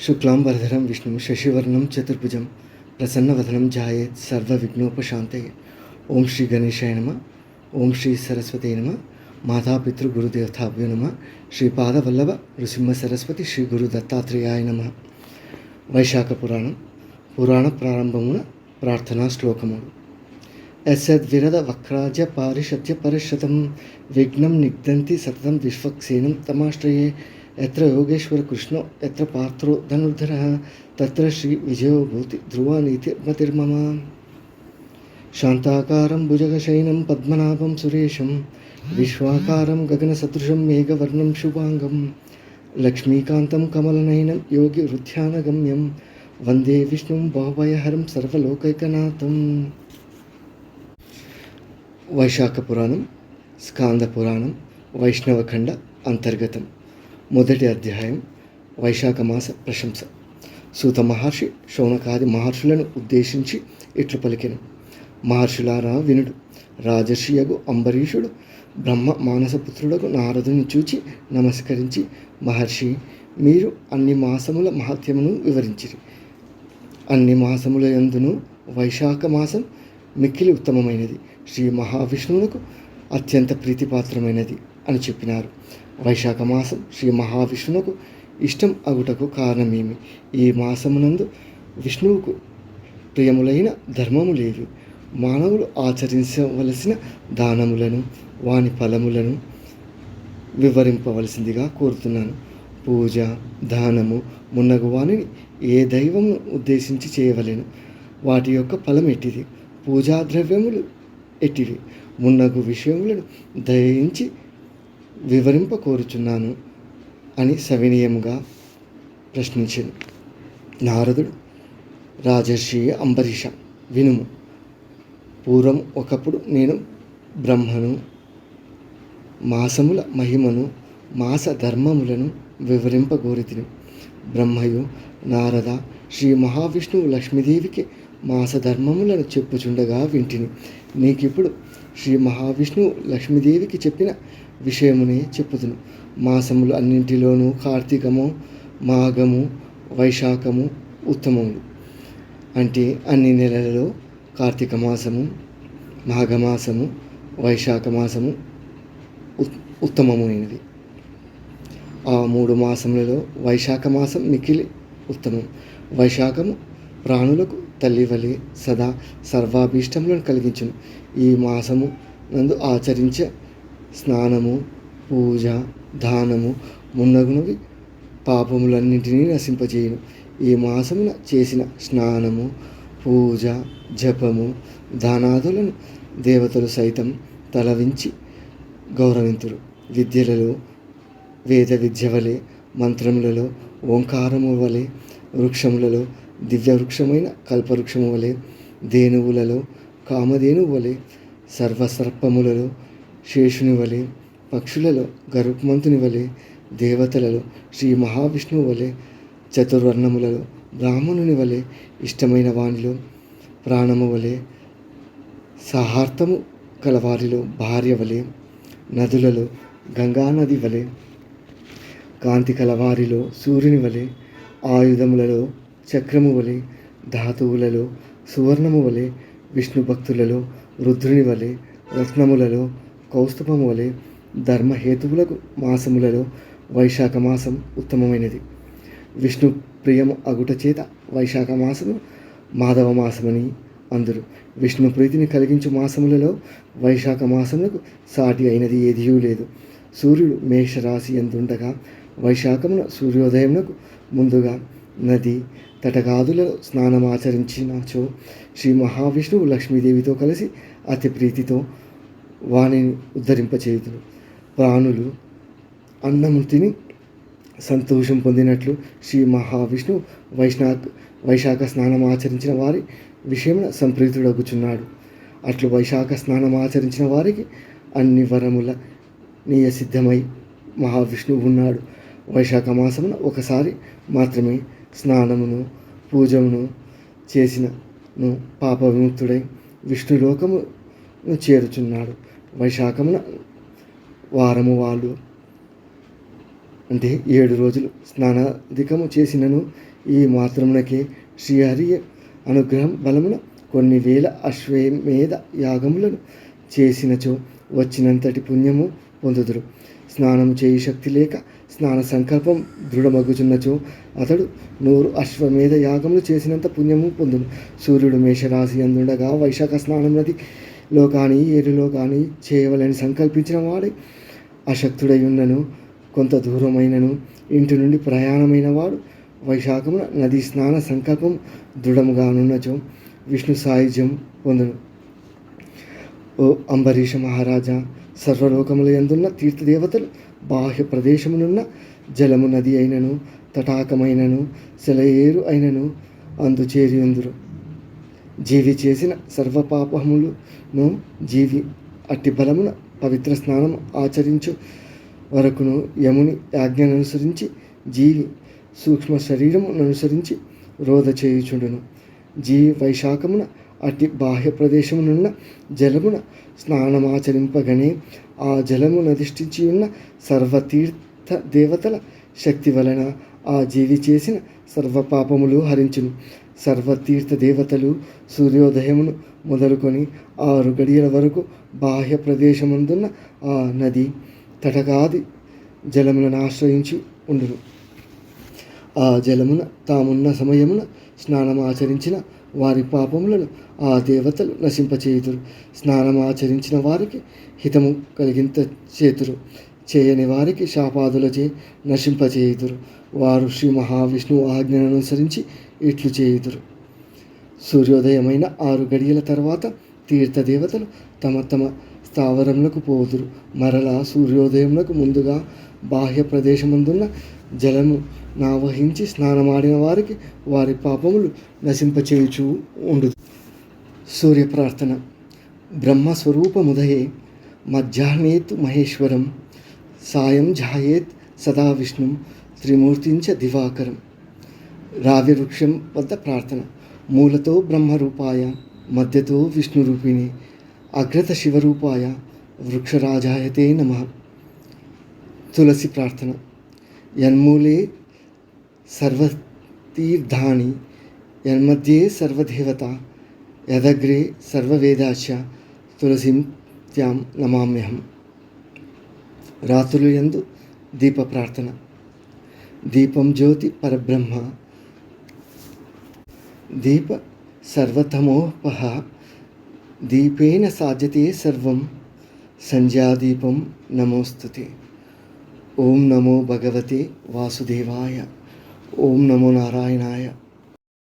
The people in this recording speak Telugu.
శుక్లాం వరధరం విష్ణుం శశివర్ణం చతుర్భుజం ప్రసన్నవదనం జాయేత్ సర్వ సర్వవిఘ్నోపశాంతయే ఓం శ్రీ గణేశాయ నమ ఓం శ్రీ సరస్వతి నమ మాతాపితృ గురుదేవతాభ్యో నమ శ్రీ పాదవల్లభ నృసింహ సరస్వతి శ్రీ గురు దత్తాత్రేయాయ నమ వైశాఖ పురాణం పురాణ ప్రారంభమున ప్రార్థనా శ్లోకములు యసద్విరద వక్రాజ పారిషత్య పరిషతం విఘ్నం నిగ్ధంతి సతతం విశ్వక్సేనం తమాశ్రయే ఎత్ర యోగేశ్వర కృష్ణ ఎత్ర పాత్రో ధనుర్ధర తత్ర శ్రీ విజయోభూతి ధ్రువానీతి మతిర్మమ శాంతాకారం భుజగశయనం పద్మనాభం సురేశం విశ్వాకారం గగనసదృశం మేఘవర్ణం శుభాంగం లక్ష్మీకాంతం కమలనయనం యోగి వృద్ధ్యానగమ్యం వందే విష్ణుం భవభయహరం సర్వలోకైకనాథం వైశాఖ పురాణం స్కాంద పురాణం వైష్ణవఖండ అంతర్గతం మొదటి అధ్యాయం వైశాఖ మాస ప్రశంస. సూత మహర్షి శౌనకాది మహర్షులను ఉద్దేశించి ఇట్లు పలికెను. మహర్షులారా వినుడు రాజర్షియగు అంబరీషుడు బ్రహ్మ మానసపుత్రుడకు నారదుని చూచి నమస్కరించి మహర్షి మీరు అన్ని మాసముల మహత్యమును వివరించిరి. అన్ని మాసముల ఎందును వైశాఖ మాసం మిక్కిలి ఉత్తమమైనది. శ్రీ మహావిష్ణువునకు అత్యంత ప్రీతిపాత్రమైనది. అని చెప్పినారు. వైశాఖ మాసం శ్రీ మహావిష్ణువుకు ఇష్టం అగుటకు కారణమేమి? ఈ మాసమునందు విష్ణువుకు ప్రియములైన ధర్మము లేవి మానవులు ఆచరించవలసిన దానములను వాని ఫలములను వివరింపవలసిందిగా కోరుతున్నాను. పూజ దానము మున్నగు వానిని ఏ దైవము ఉద్దేశించి చేయవలెను? వాటి యొక్క ఫలం ఎట్టిది? పూజా ద్రవ్యములు ఎట్టివి? మున్నగు విషయములను దయించి వివరింప కోరుచున్నాను అని సవినీయముగా ప్రశ్నించాను నారదుడు రాజర్షి అంబరీష వినుము. పూర్వం ఒకప్పుడు నేను బ్రహ్మను మాసముల మహిమను మాస ధర్మములను వివరింపగోరితిని బ్రహ్మయు నారద శ్రీ మహావిష్ణువు లక్ష్మీదేవికి మాస ధర్మములను చెప్పుచుండగా వింటిని. నీకిప్పుడు శ్రీ మహావిష్ణువు లక్ష్మీదేవికి చెప్పిన విషయమునే చెప్పుదును. మాసములు అన్నింటిలోనూ కార్తీకము మాఘము వైశాఖము ఉత్తమములు. అంటే అన్ని నెలలలో కార్తీక మాసము మాఘమాసము వైశాఖ మాసము ఉత్తమమైనది. ఆ మూడు మాసములలో వైశాఖ మాసం మికిలి ఉత్తమం. వైశాఖము ప్రాణులకు తల్లివలి సదా సర్వాభీష్టములను కలిగించును. ఈ మాసము నందు ఆచరించే స్నానము పూజ దానము మున్నగునవి పాపములన్నింటినీ నశింపజేయును ఈ మాసమున చేసిన స్నానము పూజ జపము దానాదులను దేవతలు సైతం తలవించి గౌరవింతురు. విద్యలలో వేద విద్య వలె మంత్రములలో ఓంకారము వలె వృక్షములలో దివ్య వృక్షమైన కల్పవృక్షము వలె ధేనువులలో కామధేనువు వలె సర్వసర్పములలో శేషుని వలె పక్షులలో గరుత్మంతుని వలె దేవతలలో శ్రీ మహావిష్ణువు వలె చతుర్వర్ణములలో బ్రాహ్మణుని వలె ఇష్టమైన వాణిలో ప్రాణము వలె సహార్థము కలవారిలో భార్య వలె నదులలో గంగానది వలె కాంతి కలవారిలో సూర్యుని వలె ఆయుధములలో చక్రము వలె ధాతువులలో సువర్ణము వలె విష్ణు భక్తులలో రుద్రుని వలె రత్నములలో కౌస్తుభం వలె ధర్మహేతువులకు మాసములలో వైశాఖ మాసం ఉత్తమమైనది. విష్ణు ప్రియము అగుట చేత వైశాఖ మాసము మాధవ మాసమని అందరు. విష్ణు ప్రీతిని కలిగించు మాసములలో వైశాఖ మాసములకు సాటి అయినది ఏదియూ లేదు. సూర్యుడు మేషరాశి ఎందుండగా వైశాఖమున సూర్యోదయమునకు ముందుగా నది తటగాదులలో స్నానమాచరించినచో శ్రీ మహావిష్ణువు లక్ష్మీదేవితో కలిసి అతి ప్రీతితో వాణిని ఉద్ధరింపచేయుదును ప్రాణులు అన్నము తిని సంతోషం పొందినట్లు శ్రీ మహావిష్ణు వైష్ణాక్ వైశాఖ స్నానం ఆచరించిన వారి విషయమున సంప్రీతుడగుచున్నాడు. అట్లు వైశాఖ స్నానం ఆచరించిన వారికి అన్ని వరముల నీయ సిద్ధమై మహావిష్ణువు ఉన్నాడు. వైశాఖ మాసమున ఒకసారి మాత్రమే స్నానమును పూజమును చేసినను పాప విముక్తుడై విష్ణులోకము చేరుచున్నాడు. వైశాఖమున వారము వాళ్ళు. అంటే ఏడు రోజులు స్నానాధికము చేసినను. ఈ మాత్రమునకే శ్రీహరి అనుగ్రహం బలమున కొన్ని వేల అశ్వమేధ యాగములను చేసినచో వచ్చినంతటి పుణ్యము పొందుదురు. స్నానం చేయి శక్తి లేక స్నాన సంకల్పం దృఢమగుచున్నచో అతడు నూరు అశ్వమేధ యాగములు చేసినంత పుణ్యము పొందును. సూర్యుడు మేషరాశి అందుండగా వైశాఖ స్నానం లో కానీ ఏరులో కానీ చేయవలని సంకల్పించిన వాడే అశక్తుడై ఉన్నను కొంత దూరమైనను ఇంటి నుండి ప్రయాణమైన వాడు వైశాఖమున నది స్నాన సంకల్పం దృఢముగానున్నచో విష్ణు సాయుధ్యం పొందును. ఓ అంబరీష మహారాజా సర్వలోకముల ఎందున్న తీర్థదేవతలు బాహ్య ప్రదేశమునున్న జలము నది అయినను తటాకమైనను సెలయేరు అయినను అందుచేరి ఎందురు జీవి చేసిన సర్వపాపములను జీవి అట్టి బలమున పవిత్ర స్నానం ఆచరించు వరకును యముని ఆజ్ఞను అనుసరించి జీవి సూక్ష్మ శరీరమును అనుసరించి రోధ చేయుచుండును. జీవి వైశాఖమున అట్టి బాహ్య ప్రదేశమునున్న జలమున స్నానమాచరింపగనే ఆ జలమునధిష్ఠించి ఉన్న సర్వతీర్థ దేవతల శక్తి వలన ఆ జీవి చేసిన సర్వపాపములు హరించును. సర్వతీర్థ దేవతలు సూర్యోదయమును మొదలుకొని ఆరు గడియల వరకు బాహ్య ప్రదేశమందున్న ఆ నది తటకాది జలములను ఆశ్రయించి ఉండును. ఆ జలమున తామున్న సమయమున స్నానమాచరించిన వారి పాపములను ఆ దేవతలు నశింపచేయుదురు. స్నానమాచరించిన వారికి హితము కలిగింత చేతురు. చేయని వారికి శాపాదులచే నశింపచేయుదురు. వారు శ్రీ మహావిష్ణువు ఆజ్ఞను అనుసరించి ఇట్లు చేయుదురు. సూర్యోదయమైన ఆరు గడియల తర్వాత తీర్థదేవతలు తమ తమ స్థావరములకు పోదురు. మరలా సూర్యోదయములకు ముందుగా బాహ్య ప్రదేశమందున్న జలము నావహించి స్నానమాడిన వారికి వారి పాపములు నశింపచేయుచు ఉండు సూర్య ప్రార్థన. బ్రహ్మస్వరూపముదయే మధ్యాహ్నేత్ మహేశ్వరం. సాయం ఝాయేత్ సదా విష్ణుం త్రిమూర్తించ దివాకరం. రావి వృక్షం వద్ద ప్రార్థన. మూలతో బ్రహ్మరూపాయ మధ్యతో విష్ణురూపిణి అగ్రత శివరూపాయ వృక్షరాజాయతే నమ. తులసి ప్రార్థన. యన్మూలే సర్వతీర్థాని యన్మధ్యే సర్వదేవత యదగ్రే సర్వవేదాశ తులసిం త్యాం నమామ్యహం రాత్రులు ఎందు దీప ప్రార్థన. దీపం జ్యోతి పరబ్రహ్మ దీప సర్వతమోపహ. దీపేన సాధ్యతే సర్వం. సంధ్యాదీపం నమోస్తుతే. ఓం నమో భగవతే వాసుదేవాయ. ఓం నమో నారాయణాయ.